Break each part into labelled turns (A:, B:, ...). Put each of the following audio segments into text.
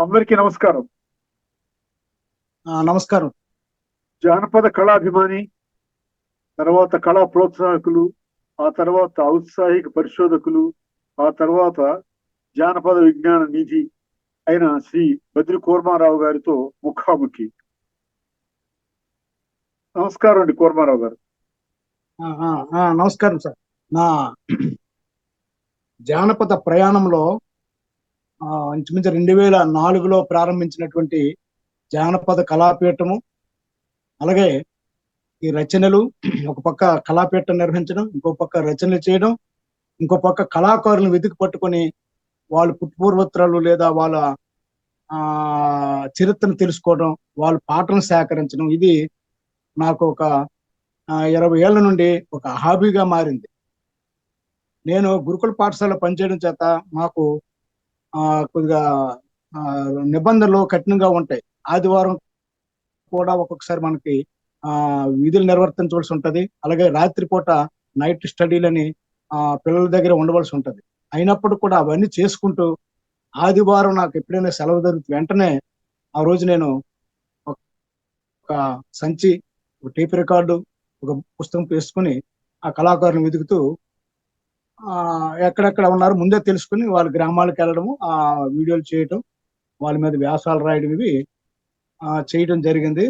A: అందరికీ నమస్కారం.
B: నమస్కారం.
A: జానపద కళాభిమాని తర్వాత కళా ప్రోత్సాహకులు ఆ తర్వాత ఔత్సాహిక పరిశోధకులు ఆ తర్వాత జానపద విజ్ఞాన నిధి అయిన శ్రీ బద్రి కూర్మారావు గారితో ముఖాముఖి. నమస్కారం అండి కూర్మారావు గారు.
B: నమస్కారం సార్. నా జానపద ప్రయాణంలో ఇంచుమించు రెండు వేల నాలుగులో ప్రారంభించినటువంటి జానపద కళాపీఠము అలాగే ఈ రచనలు ఒక పక్క కళాపీఠం నిర్వహించడం ఇంకో పక్క రచనలు చేయడం ఇంకో పక్క కళాకారులను వెతికి పట్టుకొని వాళ్ళ పుట్టుపూర్వత్రాలు లేదా వాళ్ళ ఆ చరిత్రను తెలుసుకోవడం వాళ్ళ పాటలను సేకరించడం ఇది నాకు ఒక ఇరవై ఏళ్ళ నుండి ఒక హాబీగా మారింది. నేను గురుకుల పాఠశాల పనిచేయడం చేత మాకు కొద్దిగా నిబంధనలు కఠినంగా ఉంటాయి. ఆదివారం కూడా ఒక్కొక్కసారి మనకి ఆ విధులు నిర్వర్తించవలసి ఉంటది. అలాగే రాత్రిపూట నైట్ స్టడీలని ఆ పిల్లల దగ్గర ఉండవలసి ఉంటది. అయినప్పుడు కూడా అవన్నీ చేసుకుంటూ ఆదివారం నాకు ఎప్పుడైనా సెలవు దొరికితే వెంటనే ఆ రోజు నేను ఒక సంచి ఒక టేప్ రికార్డు ఒక పుస్తకం వేసుకుని ఆ కళాకారులను వెతుకుతూ ఎక్కడెక్కడ ఉన్నారు ముందే తెలుసుకుని వాళ్ళ గ్రామాలకు వెళ్ళడము ఆ వీడియోలు చేయటం వాళ్ళ మీద వ్యాసాలు రాయడం ఇవి ఆ చేయడం జరిగింది.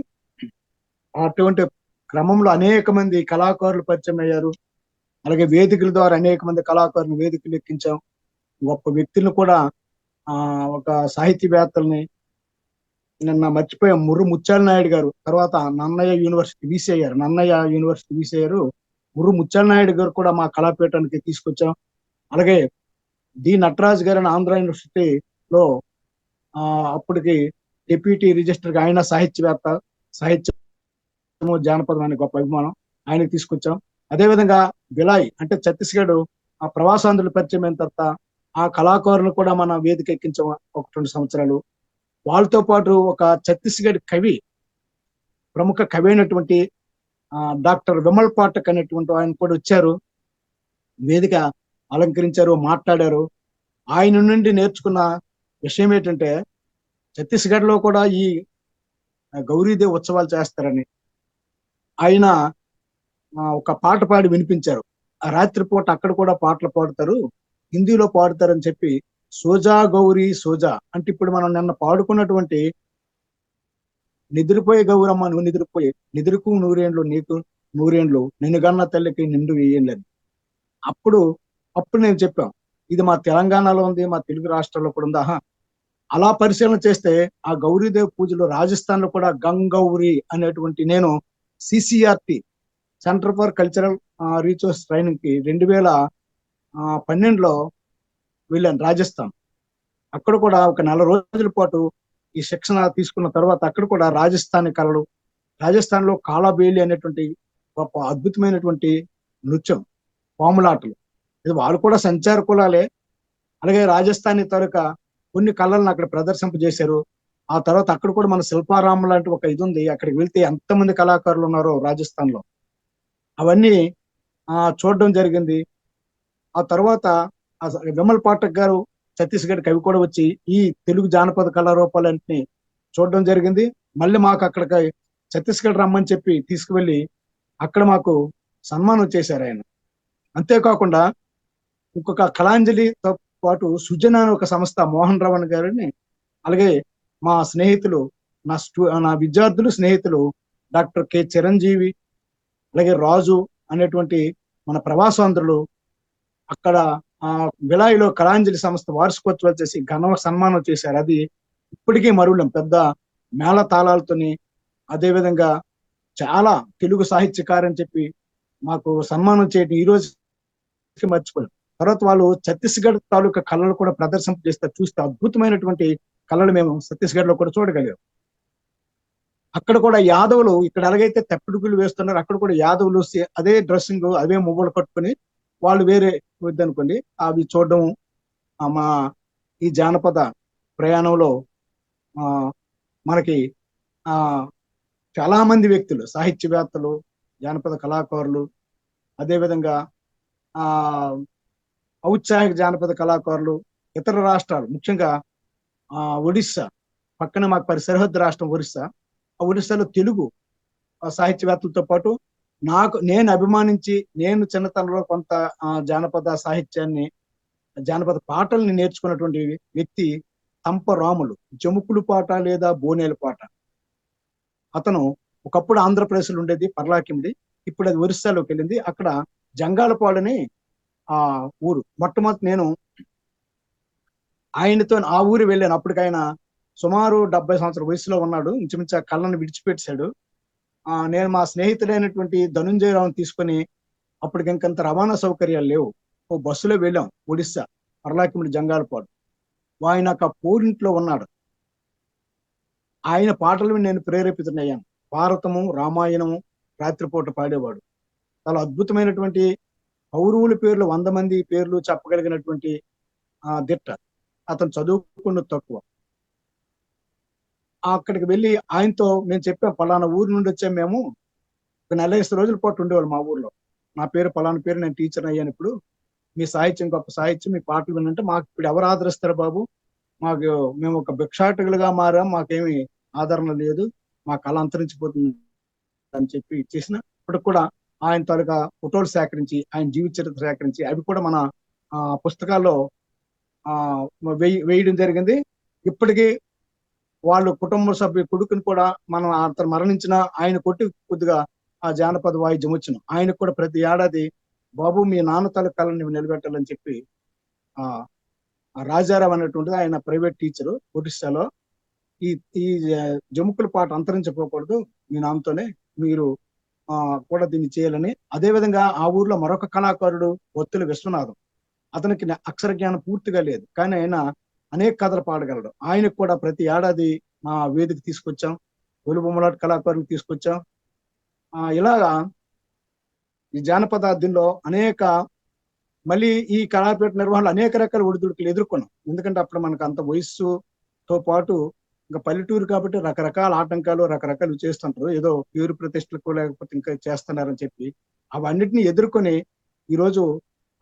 B: అటువంటి క్రమంలో అనేక మంది కళాకారులు పరిచయం అయ్యారు. అలాగే వేదికల ద్వారా అనేక మంది కళాకారులు వేదికలు ఎక్కించాం. గొప్ప వ్యక్తులను కూడా ఆ ఒక సాహితీవేత్తల్ని నిన్న మర్చిపోయాం ముర్రు ముత్యాల నాయుడు గారు తర్వాత నన్నయ్య యూనివర్సిటీ వీసీ అయ్యారు. నన్నయ్య యూనివర్సిటీ వీసీ అయ్యారు. ముర్రు ముత్యాల నాయుడు గారు కూడా మా కళాపీఠానికి తీసుకొచ్చాం. అలాగే డి నటరాజ్ గారు ఆంధ్ర యూనివర్సిటీలో ఆ అప్పటికి డిప్యూటీ రిజిస్టర్ ఆయన సాహిత్యవేత్త సాహిత్యము జానపదం అనే గొప్ప అభిమానం ఆయనకి తీసుకొచ్చాం. అదేవిధంగా బిలాయ్ అంటే ఛత్తీస్గఢ్ ఆ ప్రవాసాంధ్రులు పరిచయం అయిన తర్వాత ఆ కళాకారులు కూడా మనం వేదిక ఎక్కించాం ఒక రెండు సంవత్సరాలు. వాళ్ళతో పాటు ఒక ఛత్తీస్గఢ్ కవి ప్రముఖ కవి అయినటువంటి డాక్టర్ విమల్ పాఠక్ అనేటువంటి ఆయన కూడా వచ్చారు. వేదిక అలంకరించారు మాట్లాడారు. ఆయన నుండి నేర్చుకున్న విషయం ఏంటంటే ఛత్తీస్గఢ్లో కూడా ఈ గౌరీదేవి ఉత్సవాలు చేస్తారని. ఆయన ఒక పాట పాడి వినిపించారు. ఆ రాత్రిపూట అక్కడ కూడా పాటలు పాడతారు. హిందీలో పాడతారని చెప్పి సోజా గౌరీ సోజా అంటే ఇప్పుడు మనం నిన్న పాడుకున్నటువంటి నిద్రపోయే గౌరమ్మ నువ్వు నిద్రపోయే. నిద్రకు నూరేండ్లు నీకు నూరేండ్లు. నిన్నుగన్న తల్లికి నిండు వేయండి అప్పుడు అప్పుడు నేను చెప్పాం. ఇది మా తెలంగాణలో ఉంది మా తెలుగు రాష్ట్రాల్లో కూడా ఉందా. ఆహా. అలా పరిశీలన చేస్తే ఆ గౌరీదేవ్ పూజలు రాజస్థాన్లో కూడా గంగౌరి అనేటువంటి నేను CCRT centre for cultural resource ట్రైనింగ్కి రెండు వేల పన్నెండులో వెళ్ళాను రాజస్థాన్. అక్కడ కూడా ఒక నెల రోజుల పాటు ఈ శిక్షణ తీసుకున్న తర్వాత అక్కడ కూడా రాజస్థానీ కళలు రాజస్థాన్లో కాలాబేలి అనేటువంటి గొప్ప అద్భుతమైనటువంటి నృత్యం పాములాటలు ఇది వాళ్ళు కూడా సంచార కులాలే అలాగే రాజస్థానీ తరక కొన్ని కళలను అక్కడ ప్రదర్శింపజేశారు ఆ తర్వాత అక్కడ కూడా మన శిల్పారామం లాంటి ఒక ఇది ఉంది. అక్కడికి వెళ్తే ఎంతమంది కళాకారులు ఉన్నారో రాజస్థాన్లో అవన్నీ ఆ చూడడం జరిగింది. ఆ తర్వాత విమల్ పాఠక్ గారు ఛత్తీస్గఢ్ కవి కూడా వచ్చి ఈ తెలుగు జానపద కళారూపాలన్నింటినీ చూడడం జరిగింది. మళ్ళీ మాకు అక్కడికి ఛత్తీస్గఢ్ రమ్మని చెప్పి తీసుకువెళ్ళి అక్కడ మాకు సన్మానం చేశారు ఆయన. అంతేకాకుండా ఇంకొక కళాంజలితో పాటు సుజన అనే ఒక సంస్థ మోహన్ రవణ్ గారిని అలాగే మా స్నేహితులు నా స్టూ నా విద్యార్థులు స్నేహితులు డాక్టర్ కె చిరంజీవి అలాగే రాజు అనేటువంటి మన ప్రవాసాంధ్రులు అక్కడ ఆ విలాయిలో కళాంజలి సంస్థ వార్షికోత్సవాలు చేసి ఘన సన్మానం చేశారు. అది ఇప్పటికీ మరువులం. పెద్ద మేళ తాళాలతోని అదే విధంగా చాలా తెలుగు సాహిత్యకారు అని చెప్పి మాకు సన్మానం చేయడం ఈ రోజు మర్చిపోయాం తర్వాత వాళ్ళు ఛత్తీస్గఢ్ తాలూకా కళలు కూడా ప్రదర్శన చేస్తే చూస్తే అద్భుతమైనటువంటి కళలు మేము ఛత్తీస్గఢ్లో కూడా చూడగలిగాం. అక్కడ కూడా యాదవులు ఇక్కడ ఎలాగైతే తెప్పిడుగులు వేస్తున్నారు అక్కడ కూడా యాదవులు అదే డ్రెస్సింగ్ అదే మువ్వలు కట్టుకొని వాళ్ళు వేరే వద్దనుకోండి అవి చూడడం మా ఈ జానపద ప్రయాణంలో ఆ మనకి చాలా మంది వ్యక్తులు సాహిత్యవేత్తలు జానపద కళాకారులు అదేవిధంగా ఆ ఔత్సాహిక జానపద కళాకారులు ఇతర రాష్ట్రాలు ముఖ్యంగా ఆ ఒడిస్సా పక్కన మాకు పరి సరిహద్దు రాష్ట్రం ఒరిస్సా ఆ ఒడిస్సాలో తెలుగు ఆ సాహిత్యవేత్తలతో పాటు నాకు నేను అభిమానించి నేను చిన్నతనంలో కొంత జానపద సాహిత్యాన్ని జానపద పాటల్ని నేర్చుకున్నటువంటి వ్యక్తి తంప రాములు. జముకులు పాట లేదా బోనేల పాట. అతను ఒకప్పుడు ఆంధ్రప్రదేశ్లో ఉండేది పర్లాకింది. ఇప్పుడు అది ఒరిస్సాలోకి వెళ్ళింది. అక్కడ జంగాలపాడని ఆ ఊరు. మొట్టమొదటి నేను ఆయనతో ఆ ఊరు వెళ్ళాను. అప్పటికైనా సుమారు డెబ్బై సంవత్సరాల వయసులో ఉన్నాడు. ఇంచుమించు ఆ కళ్ళను విడిచిపెట్టాడు నేను మా స్నేహితుడైనటువంటి ధనుంజయరావుని తీసుకొని అప్పటికి ఇంకంత రవాణా సౌకర్యాలు లేవు. ఓ బస్సులో వెళ్ళాం ఒడిస్సా పర్లాకిమిడి జంగాలపాడు. ఆయన ఒక పోరింట్లో ఉన్నాడు. ఆయన పాటలు నేను ప్రేరేపితుడయ్యాను. భారతము రామాయణము రాత్రిపూట పాడేవాడు. చాలా అద్భుతమైనటువంటి కౌరవుల పేర్లు వంద మంది పేర్లు చెప్పగలిగినటువంటి ఆ దిట్ట. అతను చదువుకున్న తక్కువ. అక్కడికి వెళ్ళి ఆయనతో మేము చెప్పాం పలానా ఊరు నుండి వచ్చాం మేము. ఒక నలభై రోజుల పాటు ఉండేవాళ్ళు మా ఊర్లో. నా పేరు పలానా పేరు నేను టీచర్ అయ్యాను ఇప్పుడు. మీ సాహిత్యం గొప్ప సాహిత్యం మీ పాటలు వినంటే మాకు ఇప్పుడు ఎవరు ఆదరిస్తారు బాబు? మాకు మేము ఒక భిక్షాటకులుగా మారాం మాకేమి ఆదరణ లేదు మా కళ అంతరించిపోతుంది అని చెప్పి చేసిన. ఇప్పటికి కూడా ఆయన తాలూకా ఫోటోలు సేకరించి ఆయన జీవిత చరిత్ర సేకరించి అవి కూడా మన ఆ, పుస్తకాల్లో ఆ వేయ వేయడం జరిగింది. ఇప్పటికీ వాళ్ళు కుటుంబ సభ్యు కొడుకుని కూడా మనం అతను మరణించిన ఆయన కొట్టి కొద్దిగా ఆ జానపద వాయిద్యం వచ్చిన ఆయనకు కూడా ప్రతి ఏడాది బాబు మీ నాన్న తలకాలను నువ్వు నిలబెట్టాలని చెప్పి ఆ రాజారావు అనేటువంటిది ఆయన ప్రైవేట్ టీచరు ఒడిస్సాలో ఈ ఈ జముకుల పాట అంతరించిపోకూడదు మీ నాన్నతోనే మీరు ఆ కూడా దీన్ని చేయాలని. అదే విధంగా ఆ ఊర్లో మరొక కళాకారుడు ఒత్తుల విశ్వనాథం. అతనికి అక్షర జ్ఞానం పూర్తిగా లేదు. కానీ ఆయన అనేక కథలు పాడగలడు. ఆయనకు కూడా ప్రతి ఏడాది మా వేదిక తీసుకొచ్చాం. ఒలిబొమ్మలాట కళాకారులు తీసుకొచ్చాం. ఇలాగా ఈ జానపద దీనిలో అనేక మళ్ళీ ఈ కళాపీఠ నిర్వహణలో అనేక రకాల ఒడిదుడుకులు ఎదుర్కొన్నాం. ఎందుకంటే అప్పుడు మనకు అంత వయస్సుతో పాటు ఇంకా పల్లెటూరు కాబట్టి రకరకాల ఆటంకాలు రకరకాలు చేస్తుంటారు. ఏదో పేరు ప్రతిష్టలకు లేకపోతే ఇంకా చేస్తున్నారని చెప్పి అవన్నిటిని ఎదుర్కొని ఈరోజు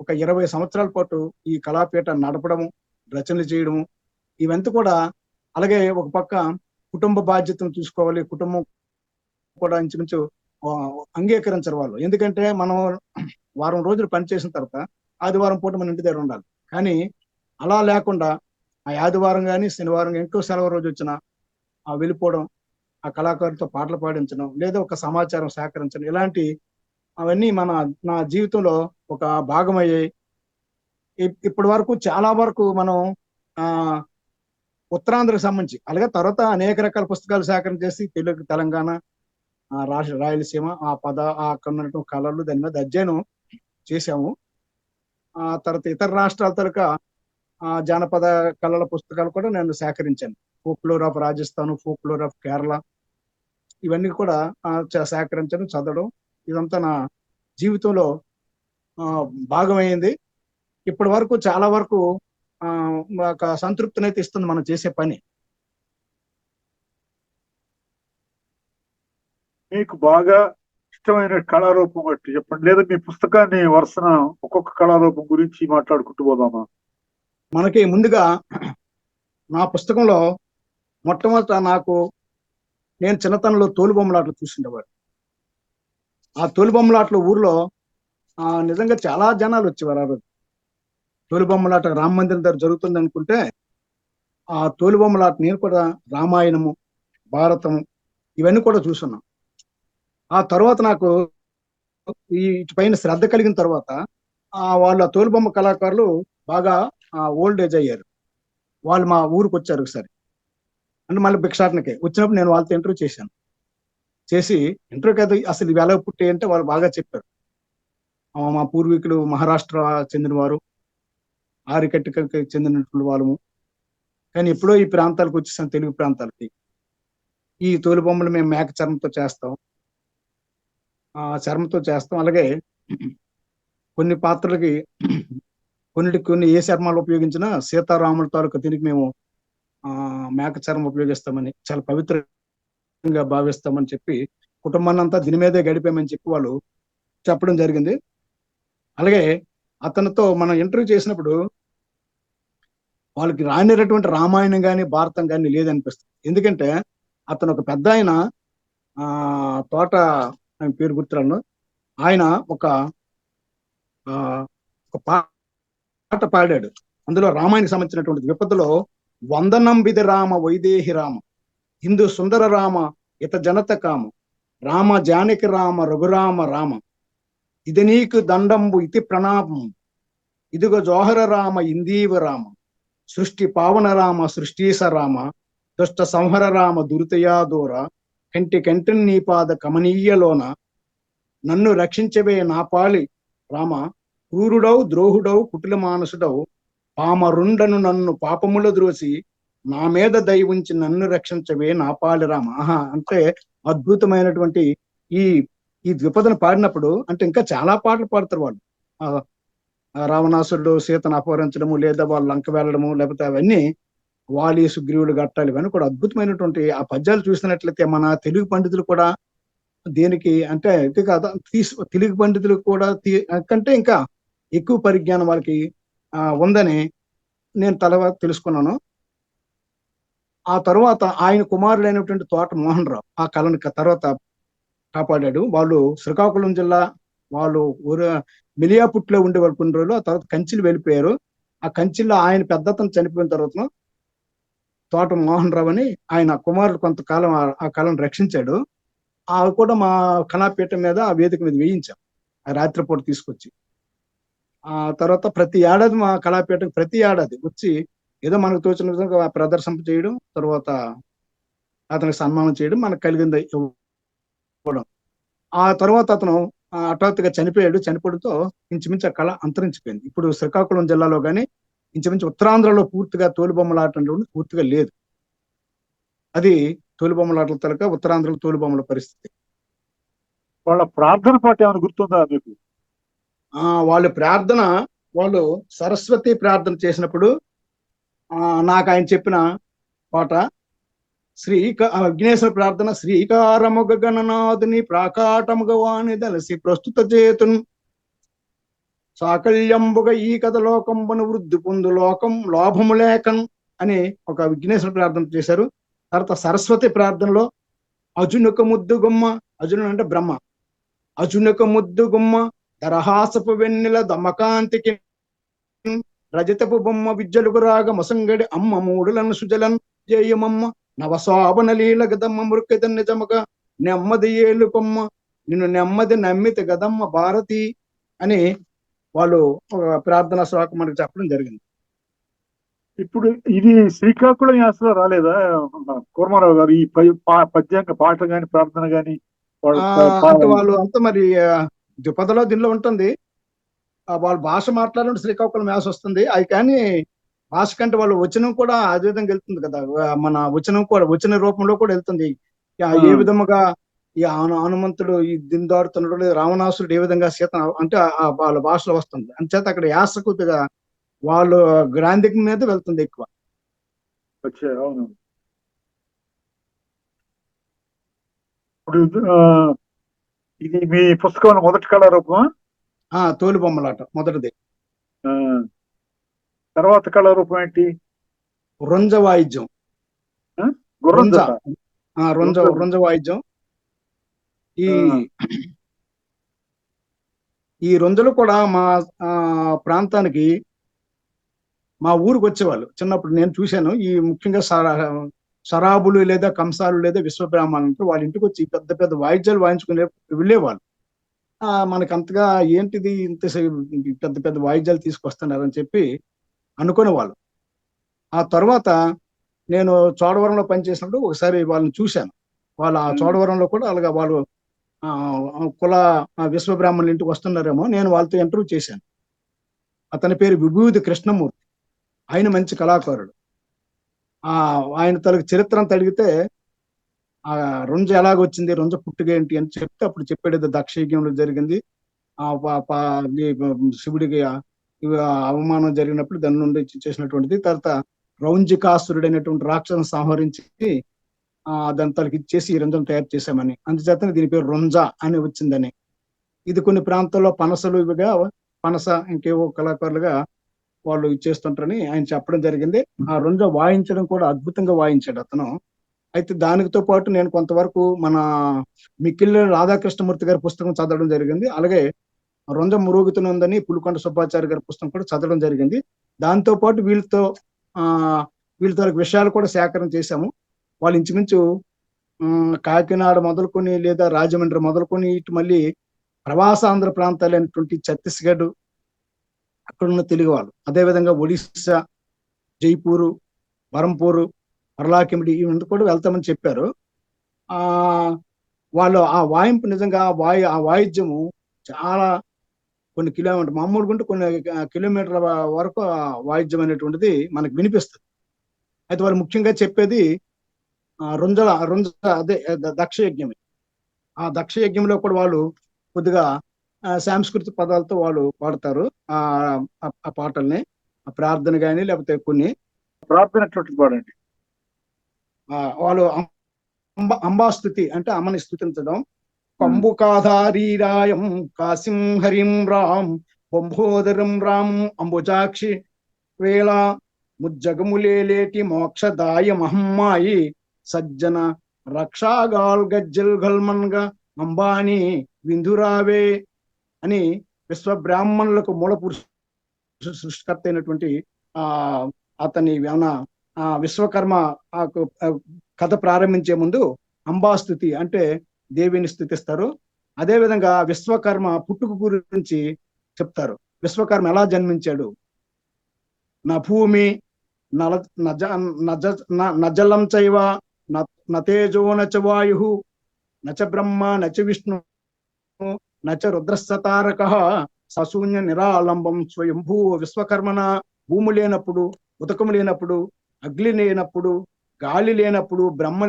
B: ఒక ఇరవై సంవత్సరాల పాటు ఈ కళాపీఠ నడపడము రచనలు చేయడము ఇవంతా కూడా అలాగే ఒక పక్క కుటుంబ బాధ్యతను చూసుకోవాలి కుటుంబం కూడా ఇంచుమించు అంగీకరించరు వాళ్ళు. ఎందుకంటే మనం వారం రోజులు పనిచేసిన తర్వాత ఆదివారం పూట మన ఇంటి దగ్గర ఉండాలి. కానీ అలా లేకుండా ఆ ఆదివారం కానీ శనివారం ఇంకో సెలవు రోజు వచ్చిన ఆ వెళ్ళిపోవడం ఆ కళాకారులతో పాటలు పాడించడం లేదా ఒక సమాచారం సేకరించడం ఇలాంటి అవన్నీ మన నా జీవితంలో ఒక భాగమయ్యాయి. ఇప్పటి వరకు చాలా వరకు మనం ఆ ఉత్తరాంధ్రకు సంబంధించి అలాగే తర్వాత అనేక రకాల పుస్తకాలు సేకరణ చేసి తెలుగు తెలంగాణ రాష్ట్ర రాయలసీమ ఆ పద ఆ అక్కడ ఉన్నటువంటి కళలు దాని మీద అధ్యయనం చేశాము. ఆ తర్వాత ఇతర రాష్ట్రాల తరక ఆ జానపద కళల పుస్తకాలు కూడా నేను సేకరించాను. Folklore of Rajasthan folklore of Kerala ఇవన్నీ కూడా సేకరించడం చదవడం ఇదంతా నా జీవితంలో ఆ, భాగమైంది. ఇప్పటి వరకు చాలా వరకు ఒక సంతృప్తినైతే ఇస్తుంది మనం చేసే పని.
A: మీకు బాగా ఇష్టమైన కళారూపం ఒకటి చెప్పండి. లేదా మీ పుస్తకాన్ని వరుసన ఒక్కొక్క కళారూపం గురించి మాట్లాడుకుంటూ పోదామా?
B: మనకి ముందుగా నా పుస్తకంలో మొట్టమొదట నాకు నేను చిన్నతనంలో తోలుబొమ్మలాటలు చూసిండేవాడు. ఆ తోలుబొమ్మలాటల ఊర్లో నిజంగా చాలా జనాలు వచ్చేవారు ఆ రోజు. తోలుబొమ్మలాట రామ మందిరం దగ్గర జరుగుతుంది అనుకుంటే ఆ తోలుబొమ్మలాట నేను కూడా రామాయణము భారతము ఇవన్నీ కూడా చూసున్నాం ఆ తర్వాత నాకు ఈ పైన శ్రద్ధ కలిగిన తర్వాత ఆ వాళ్ళ తోలుబొమ్మ కళాకారులు బాగా ఓల్డ్ ఏజ్ అయ్యారు. వాళ్ళు మా ఊరికి వచ్చారు ఒకసారి. అంటే మళ్ళీ భిక్షాటనకే. వచ్చినప్పుడు నేను వాళ్ళతో ఇంటర్వ్యూ చేశాను. చేసి ఇంటర్వ్యూ కదా అసలు ఇవి ఎలా పుట్టాయి అంటే వాళ్ళు బాగా చెప్పారు. మా పూర్వీకులు మహారాష్ట్ర చెందినవారు ఆరికట్టుకి చెందినటువంటి వాళ్ళము. కానీ ఎప్పుడో ఈ ప్రాంతాలకు వచ్చేసాం తెలుగు ప్రాంతాలకి. ఈ తోలు బొమ్మలు మేము మేక చర్మంతో చేస్తాం. ఆ చర్మంతో చేస్తాం. అలాగే కొన్ని పాత్రలకి కొన్నిటికి కొన్ని ఏ చర్మాలు ఉపయోగించినా సీతారాముల తాలూకా దీనికి మేము ఆ మేక చర్మం ఉపయోగిస్తామని చాలా పవిత్రంగా భావిస్తామని చెప్పి కుటుంబాన్ని అంతా దీని మీదే గడిపామని చెప్పి వాళ్ళు చెప్పడం జరిగింది. అలాగే అతనితో మనం ఇంటర్వ్యూ చేసినప్పుడు వాళ్ళకి రానిరటువంటి రామాయణం కానీ భారతం కానీ లేదనిపిస్తుంది. ఎందుకంటే అతను ఒక పెద్ద ఆయన ఆ తోట ఆయన పేరు గుర్తురాను. ఆయన ఒక ఆ ఒక పాట పాడాడు. అందులో రామాయణకి సంబంధించినటువంటి విపత్తులో వందనంబిది రామ వైదేహి రామ హిందూ సుందర రామ ఇత జనత కామ రామ జానకి రామ రఘురామ రామ ఇది నీకు దండంబు ఇతి ప్రణామం ఇదిగో జోహర రామ ఇందీవ రామ సృష్టి పావన రామ సృష్టీస రామ దుష్ట సంహర రామ దురితయా దూర కంటి కంటిని నీ పాద కమనీయలోన నన్ను రక్షించవే నా పాలి. రామ క్రూరుడవు ద్రోహుడవు కుటిల మానసుడవు పామరుండను నన్ను పాపముల ద్రోసి నా మీద దయ ఉంచి నన్ను రక్షించవే నా పాలి. రామ ఆహా అంటే అద్భుతమైనటువంటి ఈ ఈ ద్విపదను పాడినప్పుడు అంటే ఇంకా చాలా పాటలు పాడతారు వాళ్ళు. రావణాసురుడు సీతను అపహరించడము లేదా వాళ్ళు లంక వెళ్ళడము లేకపోతే అవన్నీ వాలి సుగ్రీవుడు గట్టాలు ఇవన్నీ కూడా అద్భుతమైనటువంటి ఆ పద్యాలు చూసినట్లయితే మన తెలుగు పండితులు కూడా దీనికి అంటే ఇది కాదు తీసు తెలుగు పండితులు కూడా తీ- కంటే ఇంకా ఎక్కువ పరిజ్ఞానం వాళ్ళకి ఉందని నేను తర్వాత తెలుసుకున్నాను. ఆ తర్వాత ఆయన కుమారుడైనటువంటి తోట మోహన్ రావు ఆ కళను తర్వాత కాపాడాడు. వాళ్ళు శ్రీకాకుళం జిల్లా వాళ్ళు ఊరు మిలియాపుట్లో ఉండే వాళ్ళు కొన్ని రోజులు ఆ తర్వాత కంచిలు వెళ్ళిపోయారు. ఆ కంచిలో ఆయన పెద్దతను చనిపోయిన తర్వాత తోట మోహన్ రావు అని ఆయన కుమారుడు కొంతకాలం ఆ- ఆ కళను రక్షించాడు. ఆ కూడా మా కళాపీఠం మీద ఆ వేదిక మీద వేయించాం. ఆ రాత్రిపూట తీసుకొచ్చి. ఆ తర్వాత ప్రతి ఏడాది మా కళాపీఠం ప్రతి ఏడాది వచ్చి ఏదో మనకు తోచిన విధంగా ప్రదర్శన చేయడం తర్వాత అతనికి సన్మానం చేయడం మనకు కలిగింది. ఇవ్వడం ఆ తర్వాత అతను హఠాత్తుగా చనిపోయాడు. చనిపోవడంతో ఇంచుమించు ఆ కళ అంతరించిపోయింది. ఇప్పుడు శ్రీకాకుళం జిల్లాలో కానీ ఇంచుమించు ఉత్తరాంధ్రలో పూర్తిగా తోలుబొమ్మలాట పూర్తిగా లేదు. అది తోలుబొమ్మలాటల తలక ఉత్తరాంధ్రలో తోలుబొమ్మల పరిస్థితి.
A: వాళ్ళ ప్రార్థన పాట ఏమైనా గుర్తుందా మీకు?
B: ఆ వాళ్ళ ప్రార్థన వాళ్ళు సరస్వతి ప్రార్థన చేసినప్పుడు ఆ నాకు ఆయన చెప్పిన పాట శ్రీక అగ్నేశ్వర విఘ్నేశ్వర ప్రార్థన శ్రీకారముగ గణనాథుని ప్రాకాటముగ వాణి దలసి ప్రస్తుత చేతును. సాకల్యంబుగ ఈ కథ లోకంబును వృద్ధి పొందు లోకం లోభము లేకను అని ఒక విఘ్నేశ్వర ప్రార్థన చేశారు. తర్వాత సరస్వతి ప్రార్థనలో అజునుక ముద్దు గుమ్మ అజును అంటే బ్రహ్మ. అజునుక ముద్దు గుమ్మ దరహాసపు వెన్నెల దమకాంతికి రజతపు బొమ్మ విద్యలకు రాగ మొసంగడి అమ్మ మూడులను సుజలన్ జయమమ్మ. నవశోభన లీల గదమ్మ మృక్కిత నిజమక నెమ్మది ఏలుకొమ్మ. నిన్ను నెమ్మది నమ్మిత గదమ్మ భారతి అని వాళ్ళు ఒక ప్రార్థనా శ్లోకం మనకు చెప్పడం జరిగింది.
A: ఇప్పుడు ఇది శ్రీకాకుళం యాసలో రాలేదా? కూర్మారావు గారు ఈ పద్యాంగ పాట గాని ప్రార్థన గాని వాళ్ళ
B: అంతా మరి ద్విపదలో దీనిలో ఉంటుంది. వాళ్ళ భాష మాట్లాడే శ్రీకాకుళం వ్యాస వస్తుంది. అది కానీ భాష కంటే వాళ్ళు వచనం కూడా అదే విధంగా వెళ్తుంది కదా. మన వచనం కూడా వచన రూపంలో కూడా వెళ్తుంది. ఏ. విధముగా ఈ హను- హనుమంతుడు ఈ దిందాడుతున్నాడు లేదా రావణాసురుడు ఏ విధంగా సీత అంటే వాళ్ళ భాషలో వస్తుంది. అంచేత అక్కడ యాస కొద్దిగా వాళ్ళు గ్రాంధికం మీద వెళ్తుంది ఎక్కువ.
A: అవును. ఇప్పుడు ఇది మీ పుస్తకంలో మొదటి కళారూపమా
B: ఆ తోలు బొమ్మలాట మొదటిది.
A: ఆ, తర్వాత కళారూపం ఏంటి?
B: రొంజ వాయిద్యం.
A: గుర్రం
B: రొంజ రొంజ వాయిద్యం. ఈ. ఈ రొంజలు కూడా మా ఆ, ప్రాంతానికి మా ఊరికి వచ్చేవాళ్ళు. చిన్నప్పుడు నేను చూశాను. ఈ ముఖ్యంగా సరా సరాబులు లేదా కంసాలు లేదా విశ్వబ్రాహ్మణులు వాళ్ళ ఇంటికి వచ్చి పెద్ద పెద్ద వాయిద్యాలు వాయించుకునే వెళ్ళేవాళ్ళు. ఆ మనకి అంతగా ఏంటిది ఇంత పెద్ద పెద్ద వాయిద్యాలు తీసుకొస్తున్నారని చెప్పి అనుకునేవాళ్ళు. ఆ తర్వాత నేను చోడవరంలో పనిచేసినప్పుడు ఒకసారి వాళ్ళని చూశాను. వాళ్ళ ఆ. చోడవరంలో కూడా అలాగా వాళ్ళు కుల ఆ, విశ్వబ్రాహ్మణుల ఇంటికి వస్తున్నారేమో నేను వాళ్ళతో ఇంటర్వ్యూ చేశాను. అతని పేరు విభూతి కృష్ణమూర్తి. ఆయన మంచి కళాకారుడు. ఆ ఆయన తనకు చరిత్ర అంతా అడిగితే ఆ రొంజ ఎలాగొచ్చింది రొంజ పుట్టుక ఏంటి అని చెప్తే అప్పుడు చెప్పాడు ఏదో దక్షయజ్ఞంలో జరిగింది. ఆ శివుడికి అవమానం జరిగినప్పుడు దాని నుండి చేసినటువంటిది. తర్వాత రౌంజికాసురుడు అనేటువంటి రాక్షసుని సంహరించి ఆ దాని తనకి ఇచ్చేసి ఈ రంజం తయారు చేశామని. అందుచేత దీని పేరు రొంజా అని వచ్చిందని. ఇది కొన్ని ప్రాంతాల్లో పనసలు ఇవిగా పనస ఇంకేవో కళాకారులుగా వాళ్ళు ఇచ్చేస్తుంటారని ఆయన చెప్పడం జరిగింది. ఆ రెండో వాయించడం కూడా అద్భుతంగా వాయించాడు అతను. అయితే దానితో పాటు నేను కొంతవరకు మన మిక్కిల్ రాధాకృష్ణమూర్తి గారి పుస్తకం చదవడం జరిగింది. అలాగే రొంజ మురుగుతునుందని పులికొండ సుబ్బాచారి గారి పుస్తకం కూడా చదవడం జరిగింది. దాంతో పాటు వీళ్ళతో ఆ వీళ్ళతో విషయాలు కూడా సేకరణ చేశాము. వాళ్ళు ఇంచుమించు కాకినాడ మొదలుకొని లేదా రాజమండ్రి మొదలుకొని ఇటు మళ్ళీ ప్రవాసాంధ్ర ప్రాంతాలైనటువంటి ఛత్తీస్గఢ్ అక్కడ ఉన్న తెలుగు వాళ్ళు. అదేవిధంగా ఒడిస్సా జైపూరు బరంపూరు పర్లాకిమిడి ఇవన్నీ కూడా వెళ్తామని చెప్పారు. ఆ వాళ్ళు ఆ వాయింపు నిజంగా ఆ వాయి ఆ వాయిద్యము చాలా కొన్ని కిలోమీటర్ మామూలుగా ఉంటే కొన్ని కిలోమీటర్ల వరకు వాయిద్యం అనేటువంటిది మనకు వినిపిస్తుంది. అయితే వాళ్ళు ముఖ్యంగా చెప్పేది రుంజల రుంజ అదే దక్ష యజ్ఞమే ఆ దక్ష యజ్ఞంలో కూడా వాళ్ళు కొద్దిగా సాంస్కృతిక పదాలతో వాళ్ళు పాడతారు. ఆ ఆ- పాటల్ని ఆ ప్రార్థన కానీ లేకపోతే కొన్ని
A: ప్రార్థన ఎటువంటి పాడండి.
B: వాళ్ళు అంబ అంబాస్తుతి అంటే అమ్మని స్థుతించడం కంబుకాధారీరాయం కాసిం హరిం రాం బంభోదరం రాం అంబుజాక్షి వేళ ముజ్జగములేటి మోక్షదాయ మహమ్మాయి సజ్జన రక్షాగాల్ గజ్జల్ గల్మన్గా అంబాని విందురావే అని విశ్వ బ్రాహ్మణులకు మూల పురుష సృష్టికర్త అయినటువంటి ఆ అతని ఏమన్నా ఆ విశ్వకర్మ ఆ ఆ కథ ప్రారంభించే ముందు అంబాస్తుతి అంటే దేవిని స్థుతిస్తారు. అదే విధంగా విశ్వకర్మ పుట్టుకు గురించి చెప్తారు. విశ్వకర్మ ఎలా జన్మించాడు? నా భూమి నల నజ నజ నజలం చైవ న- నతేజో నచ వాయు నచ బ్రహ్మ నచ విష్ణు నచ రుద్రస్తారక సశూన్య నిరాలంబం స్వయంభూ విశ్వకర్మన భూమి లేనప్పుడు ఉదకము లేనప్పుడు అగ్ని లేనప్పుడు గాలి లేనప్పుడు బ్రహ్మ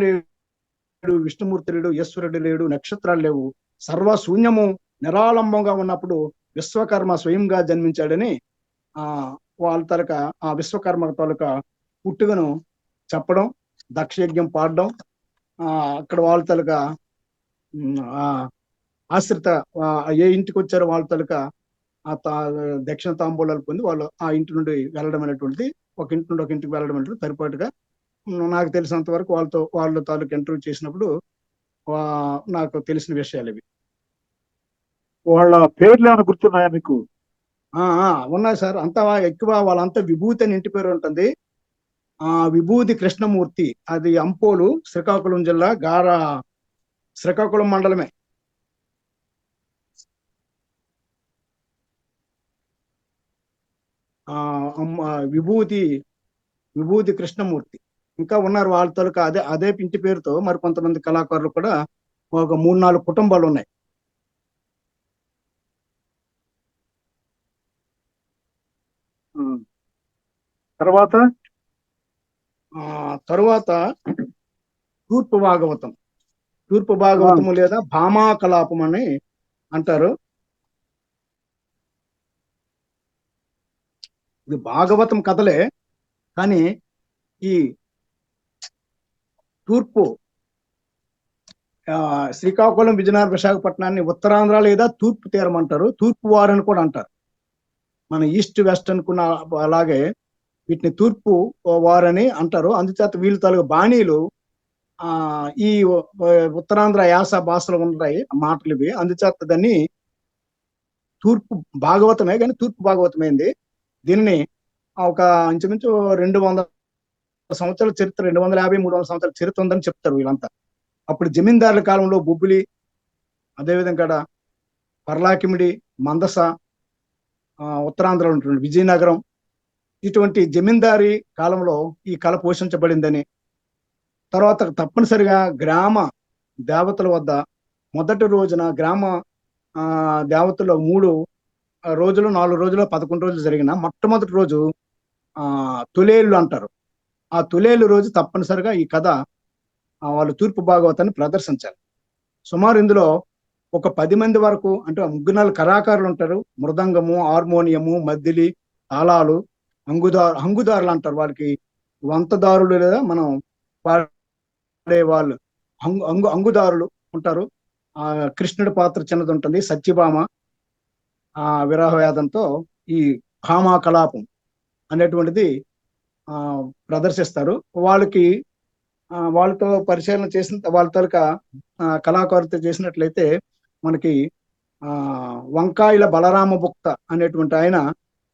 B: లేడు విష్ణుమూర్తి లేడు ఈశ్వరుడు లేడు నక్షత్రాలు లేవు. సర్వ శూన్యము నిరాలంబంగా ఉన్నప్పుడు విశ్వకర్మ స్వయంగా జన్మించాడని ఆ వాళ్ళ తలక ఆ విశ్వకర్మ తలక పుట్టుకను చెప్పడం దక్షయజ్ఞం పాడడం ఆ అక్కడ వాళ్ళ తలక ఆ ఆశ్రిత ఏ ఇంటికి వచ్చారో వాళ్ళ తలక ఆ తా దక్షిణ తాంబూలాలు పొంది వాళ్ళు ఆ ఇంటి నుండి వెళ్ళడం అనేటువంటిది ఒక ఇంటి నుండి ఒక ఇంటికి వెళ్ళడం అనేటువంటి పరిపాటుగా నాకు తెలిసినంత వరకు వాళ్ళతో వాళ్ళ తాలూకు ఇంటర్వ్యూ చేసినప్పుడు నాకు తెలిసిన విషయాలు ఇవి.
A: వాళ్ళ పేర్లు ఏమైనా గుర్తున్నాయా మీకు?
B: ఉన్నాయి సార్. అంతా ఎక్కువ వాళ్ళంతా విభూతి అని ఇంటి పేరు ఉంటుంది. ఆ విభూతి కృష్ణమూర్తి. అది అంపోలు శ్రీకాకుళం జిల్లా గార శ్రీకాకుళం మండలమే. విభూతి విభూతి కృష్ణమూర్తి. ఇంకా ఉన్నారు వాళ్ళ తాలూకా అదే అదే ఇంటి పేరుతో మరి కొంతమంది కళాకారులు కూడా ఒక మూడు నాలుగు కుటుంబాలు ఉన్నాయి.
A: తర్వాత?
B: ఆ తరువాత తూర్పు భాగవతం. తూర్పు భాగవతము లేదా భామా కలాపం అని అంటారు. ఇది భాగవతం కథలే కానీ ఈ తూర్పు శ్రీకాకుళం విజయనగరం విశాఖపట్నాన్ని ఉత్తరాంధ్ర లేదా తూర్పు తీరం అంటారు. తూర్పు వారు అని కూడా అంటారు. మన ఈస్ట్ వెస్ట్ అనుకున్న అలాగే వీటిని తూర్పు వారని అంటారు. అందుచేత వీళ్ళు తలుగు బాణీలు ఆ ఈ ఉత్తరాంధ్ర యాస భాషలు ఉంటాయి మాటలు ఇవి. అందుచేత దాన్ని తూర్పు భాగవతమే కానీ తూర్పు భాగవతమైంది? దీనిని ఒక ఇంచుమించు రెండు వందల సంవత్సరాల చరిత్ర రెండు వందల యాభై మూడు వందల సంవత్సరాల చరిత్ర ఉందని చెప్తారు వీళ్ళంతా. అప్పుడు జమీందారుల కాలంలో బొబ్బులి అదేవిధంగా పర్లాకిమిడి మందస ఉత్తరాంధ్రలో ఉంటుంది విజయనగరం ఇటువంటి జమీందారీ కాలంలో ఈ కళ పోషించబడిందని. తర్వాత తప్పనిసరిగా గ్రామ దేవతల వద్ద మొదటి రోజున గ్రామ ఆ దేవతలు మూడు రోజులు నాలుగు రోజులు పదకొండు రోజులు జరిగిన మొట్టమొదటి రోజు తొలేళ్ళు అంటారు. ఆ తులేలు రోజు తప్పనిసరిగా ఈ కథ వాళ్ళు తూర్పు భాగవతాన్ని ప్రదర్శించాలి. సుమారు ఇందులో ఒక పది మంది వరకు అంటే ముగ్గురు నాలుగు కళాకారులు ఉంటారు. మృదంగము హార్మోనియము మద్దిలి తాళాలు అంగుదారు హంగుదారులు అంటారు. వాళ్ళకి వంతదారులు లేదా మనం పాడే వాళ్ళు హంగు అంగు అంగుదారులు ఉంటారు. ఆ కృష్ణుడి పాత్ర చిన్నది ఉంటుంది. సత్యభామ ఆ విరహ ఈ భామా కలాపం అనేటువంటిది ప్రదర్శిస్తారు. వాళ్ళకి ఆ, వాళ్ళతో పరిశీలన చేసిన వాళ్ళ తాలూకా ఆ, కళాకారులతో చేసినట్లయితే మనకి ఆ వంకాయల బలరామ భుక్త అనేటువంటి ఆయన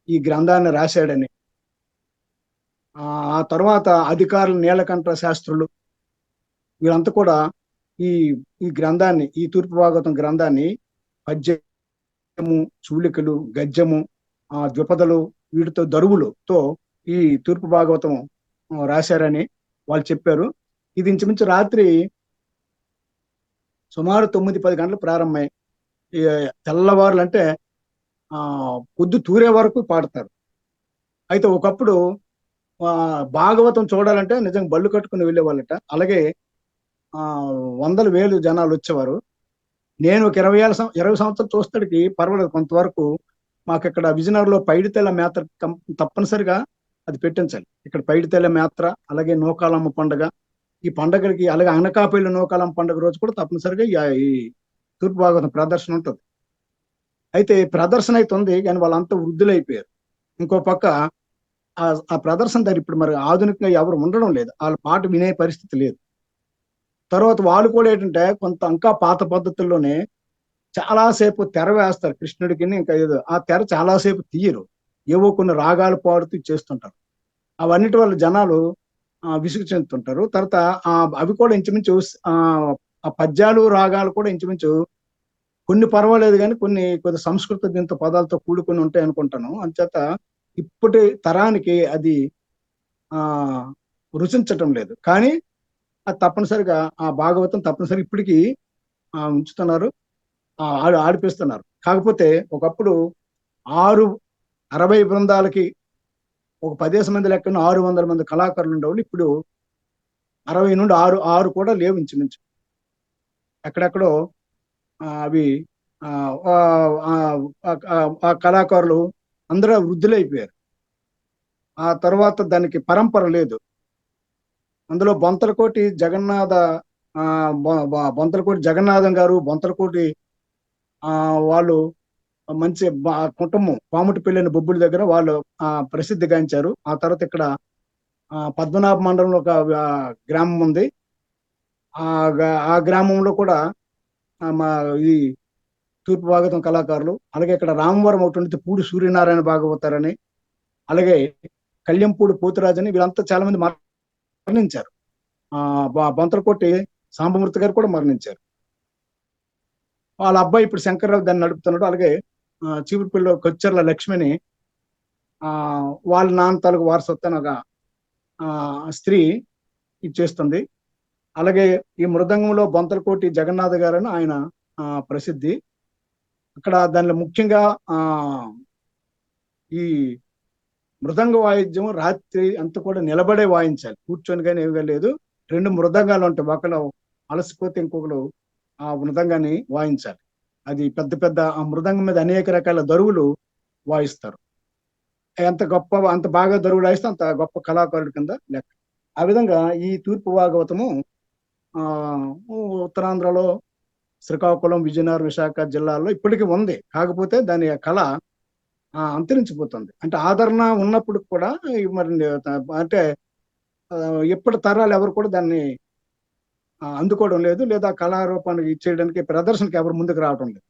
B: ఈ గ్రంథాన్ని రాశాడని. ఆ తర్వాత అధికారులు నీలకంఠ శాస్త్రులు వీళ్ళంతా కూడా ఈ ఈ గ్రంథాన్ని ఈ తూర్పు భాగవతం గ్రంథాన్ని పద్యము చూలికలు గద్యము ఆ ద్విపదలు వీటితో దరువులతో ఈ తూర్పు భాగవతం రాశారని వాళ్ళు చెప్పారు. ఇది ఇంచుమించు రాత్రి సుమారు తొమ్మిది పది గంటలు ప్రారంభమై తెల్లవారులు అంటే ఆ పొద్దు తూరే వరకు పాడతారు. అయితే ఒకప్పుడు ఆ, భాగవతం చూడాలంటే నిజంగా బళ్ళు కట్టుకుని వెళ్ళేవాళ్ళట. అలాగే వందల వేలు జనాలు వచ్చేవారు. నేను ఒక ఇరవై ఏళ్ళ సం- ఇరవై సంవత్సరాలు చూస్తాడికి పర్వాలేదు. కొంతవరకు మాకు ఇక్కడ విజయనగరంలో పైడితెల్ల మేత తప్పనిసరిగా అది పెట్టించాలి. ఇక్కడ పైడితల్లి మేత్ర అలాగే నూకాలమ్మ పండుగ. ఈ పండుగలకి అలాగే అనకాపల్లి నూకాలమ్మ పండుగ రోజు కూడా తప్పనిసరిగా ఈ- తూర్పు భాగవతం ప్రదర్శన ఉంటుంది. అయితే ప్రదర్శన అయితే ఉంది కానీ వాళ్ళంతా వృద్ధులైపోయారు. ఇంకో పక్క ఆ ఆ ప్రదర్శన దగ్గర ఇప్పుడు మరి ఆధునికంగా ఎవరు ఉండడం లేదు. వాళ్ళ పాట వినే పరిస్థితి లేదు. తర్వాత వాళ్ళు కూడా ఏంటంటే కొంత ఇంకా పాత పద్ధతుల్లోనే చాలాసేపు తెర వేస్తారు. కృష్ణుడికి ఇంకా ఏదో ఆ తెర చాలాసేపు తీయరు. ఏవో కొన్ని రాగాలు పాడుతూ చేస్తుంటారు. అవన్నిటి వల్ల జనాలు విసుగు చెందుతుంటారు. తర్వాత ఆ అవి కూడా ఇంచుమించు ఆ పద్యాలు రాగాలు కూడా ఇంచుమించు కొన్ని పర్వాలేదు కానీ కొన్ని కొద్ది సంస్కృత దీంతో పదాలతో కూడుకొని ఉంటాయి అనుకుంటాను. అంచేత ఇప్పటి తరానికి అది ఆ రుచించటం లేదు. కానీ అది తప్పనిసరిగా ఆ భాగవతం తప్పనిసరి ఇప్పటికీ ఉంచుతున్నారు. ఆ, ఆడిపిస్తున్నారు. కాకపోతే ఒకప్పుడు ఆరు అరవై బృందాలకి ఒక పదిహేను మంది లెక్కన ఆరు వందల మంది కళాకారులు ఉండేవాళ్ళు. ఇప్పుడు అరవై నుండి ఆరు ఆరు కూడా లేవు ఇంచుమించు. ఎక్కడెక్కడో అవి ఆ, కళాకారులు అందరూ వృద్ధులైపోయారు. ఆ తర్వాత దానికి పరంపర లేదు. అందులో బొంతలకోటి జగన్నాథ బొంతలకోటి జగన్నాథం గారు బొంతలకోటి వాళ్ళు మంచి బ- కుటుంబం పాముటి పెళ్ళిన బొబ్బుల దగ్గర వాళ్ళు ఆ ప్రసిద్ధి గాంచారు ఆ తర్వాత ఇక్కడ ఆ పద్మనాభ మండలంలో ఒక గ్రామం ఉంది. ఆ ఆ గ్రామంలో కూడా మా ఈ తూర్పు భాగవతం కళాకారులు అలాగే ఇక్కడ రామవరం ఒకటి ఉంటే పూడి సూర్యనారాయణ భాగవతారని అలాగే కళ్యంపూడి పోతురాజని వీళ్ళంతా చాలా మంది మరణించారు. ఆ బంతలకోటి సాంబమూర్తి గారు కూడా మరణించారు. వాళ్ళ అబ్బాయి ఇప్పుడు శంకర్రావు దాన్ని నడుపుతున్నాడు అలాగే చీపురుపల్లిలో కొచ్చెర్ల లక్ష్మిని ఆ వాళ్ళ నాన్న తాలూకు వారసత్వం ఒక ఆ, స్త్రీ ఇచ్చేస్తుంది. అలాగే ఈ మృదంగంలో బొంతలకోటి జగన్నాథ్ గారని ఆయన ప్రసిద్ధి. అక్కడ దానిలో ముఖ్యంగా ఆ ఈ మృదంగ వాయిద్యం రాత్రి అంతా కూడా నిలబడే వాయించాలి. కూర్చొని కానీ ఏమీ లేదు. రెండు మృదంగాలు ఉంటాయి. ఒకరు అలసిపోతే ఇంకొకరు ఆ మృదంగాన్ని వాయించాలి. అది పెద్ద పెద్ద ఆ మృదంగం మీద అనేక రకాల దరువులు వాయిస్తారు. ఎంత గొప్ప అంత బాగా దరువులు వాయిస్తే అంత గొప్ప కళాకారుడి కింద లెక్క. ఆ విధంగా ఈ తూర్పు భాగవతము ఆ ఉత్తరాంధ్రలో శ్రీకాకుళం విజయనగరం విశాఖ జిల్లాల్లో ఇప్పటికీ ఉంది. కాకపోతే దాని కళ అంతరించిపోతుంది. అంటే ఆదరణ ఉన్నప్పుడు కూడా మరి అంటే ఇప్పటి తరాలు ఎవరు కూడా దాన్ని అందుకోవడం లేదు. లేదా కళారూపానికి ఇచ్చేయడానికి ప్రదర్శనకి ఎవరు ముందుకు రావడం లేదు.